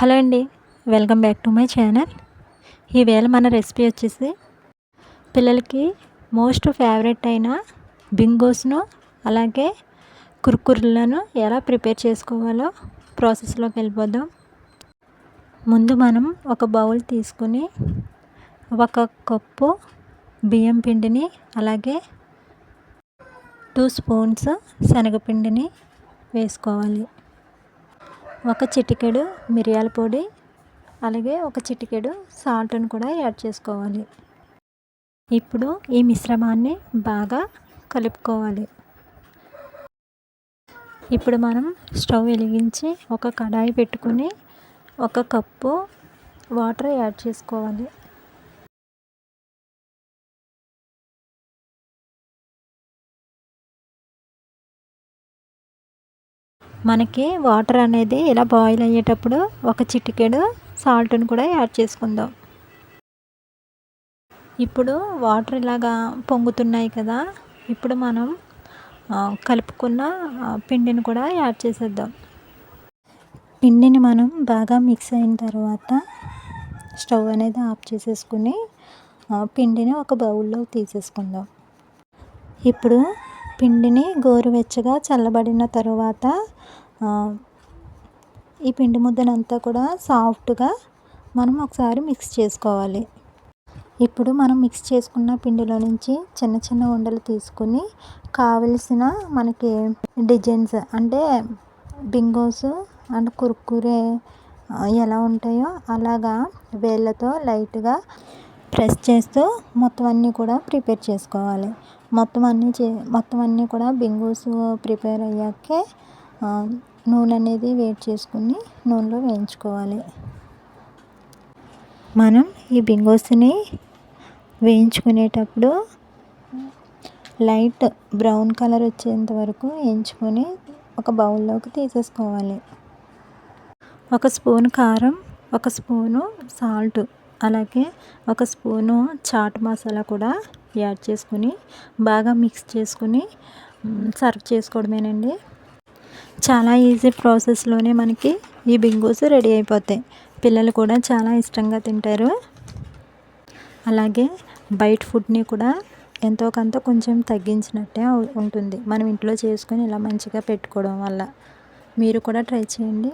Hello అండి welcome back to my channel. ఈవేళ మన రెసిపీ వచ్చేసి పిల్లలకి మోస్ట్ ఫేవరెట్ అయిన బింగోస్ను అలాగే కుర్కుర్లను ఎలా ప్రిపేర్ చేసుకోవాలో ప్రాసెస్లోకి వెళ్ళిపోదాం. ముందు మనం ఒక బౌల్ తీసుకుని ఒక కప్పు బియ్యం పిండిని అలాగే టూ స్పూన్స్ శనగపిండిని వేసుకోవాలి. ఒక చిటికెడు మిరియాల పొడి అలాగే ఒక చిటికెడు సాల్ట్ను కూడా యాడ్ చేసుకోవాలి. ఇప్పుడు ఈ మిశ్రమాన్ని బాగా కలుపుకోవాలి. ఇప్పుడు మనం స్టవ్ వెలిగించి ఒక కడాయి పెట్టుకుని ఒక కప్పు వాటర్ యాడ్ చేసుకోవాలి. మనకి వాటర్ అనేది ఇలా బాయిల్ అయ్యేటప్పుడు ఒక చిటికెడు సాల్ట్ని కూడా యాడ్ చేసుకుందాం. ఇప్పుడు వాటర్ ఇలాగా పొంగుతున్నాయి కదా ఇప్పుడు మనం కలుపుకున్న పిండిని కూడా యాడ్ చేసేద్దాం. పిండిని మనం బాగా మిక్స్ అయిన తర్వాత స్టవ్ అనేది ఆఫ్ చేసేసుకుని పిండిని ఒక బౌల్లో తీసేసుకుందాం. ఇప్పుడు పిండిని గోరువెచ్చగా చల్లబడిన తరువాత ఈ పిండి ముద్దనంతా కూడా సాఫ్ట్గా మనం ఒకసారి మిక్స్ చేసుకోవాలి. ఇప్పుడు మనం మిక్స్ చేసుకున్న పిండిలో నుంచి చిన్న చిన్న ఉండలు తీసుకుని కావలసిన మనకి డిజైన్స్ అంటే బింగోస్ అండ్ కుర్కురే ఎలా ఉంటాయో అలాగా వేళ్ళతో లైట్గా ప్రెస్ చేస్తూ మొత్తం అన్నీ కూడా ప్రిపేర్ చేసుకోవాలి. మొత్తం అన్నీ చే మొత్తం అన్నీ కూడా బింగోస్ ప్రిపేర్ అయ్యాకే నూనె అనేది వేడి చేసుకుని నూనెలో వేయించుకోవాలి. మనం ఈ బింగోస్ని వేయించుకునేటప్పుడు లైట్ బ్రౌన్ కలర్ వచ్చేంత వరకు వేయించుకొని ఒక బౌల్లోకి తీసేసుకోవాలి. ఒక స్పూన్ కారం ఒక స్పూను సాల్ట్. అలాగే ఒక స్పూను చాట్ మసాలా కూడా యాడ్ చేసుకుని బాగా మిక్స్ చేసుకుని సర్వ్ చేసుకోవడమేనండి. చాలా ఈజీ ప్రాసెస్లోనే మనకి ఈ బింగోస్ రెడీ అయిపోతాయి. పిల్లలు కూడా చాలా ఇష్టంగా తింటారు. అలాగే బయట ఫుడ్ని కూడా ఎంతో కొంత కొంచెం తగ్గించినట్టే ఉంటుంది. మనం ఇంట్లో చేసుకొని ఇలా మంచిగా పెట్టుకోవడం వల్ల. మీరు కూడా ట్రై చేయండి.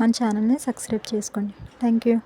మన ఛానల్ని సబ్స్క్రైబ్ చేసుకోండి. Thank you.